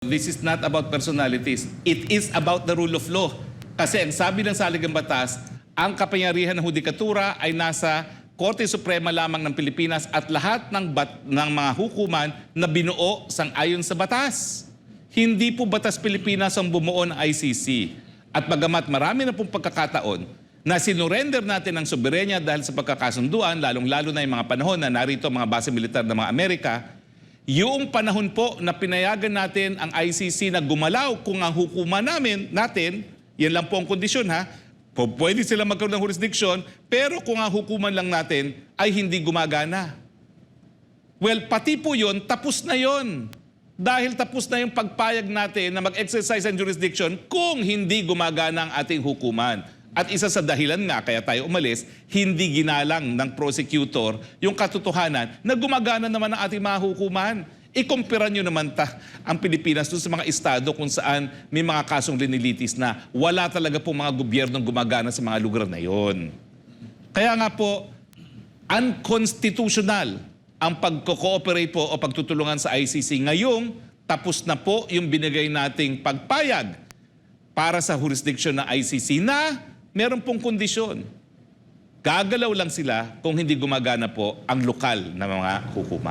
This is not about personalities. It is about the rule of law. Kasi ang sabi ng saligang batas, ang kapangyarihan ng hudikatura ay nasa Korte Suprema lamang ng Pilipinas at lahat ng, bat- ng mga hukuman na binuo sang ayon sa batas. Hindi po batas Pilipinas ang bumuo ng ICC. At bagamat marami na pong pagkakataon na sinurrender natin ang soberenya dahil sa pagkakasunduan, lalong-lalo na yung mga panahon na narito ang mga base militar ng mga Amerika, yung panahon po na pinayagan natin ang ICC na gumalaw kung ang hukuman namin, natin, yan lang po ang kondisyon ha, pwede sila magkaroon ng jurisdiction, pero kung ang hukuman lang natin ay hindi gumagana. Well, pati po yun, tapos na yon. Dahil tapos na yung pagpayag natin na mag-exercise ang jurisdiction kung hindi gumagana ang ating hukuman. At isa sa dahilan nga kaya tayo umalis, hindi ginalang ng prosecutor yung katotohanan na gumagana naman ang ating mga hukuman. Ikumpira nyo naman ta ang Pilipinas doon sa mga estado kung saan may mga kasong linilitis na wala talaga po mga gobyernong gumagana sa mga lugar na yon. Kaya nga po, unconstitutional ang pagko-cooperate po o pagtutulungan sa ICC. Ngayong tapos na po yung binigay nating pagpayag para sa jurisdiction ng ICC na meron pong kondisyon. Gagalaw lang sila kung hindi gumagana po ang lokal na mga hukuman.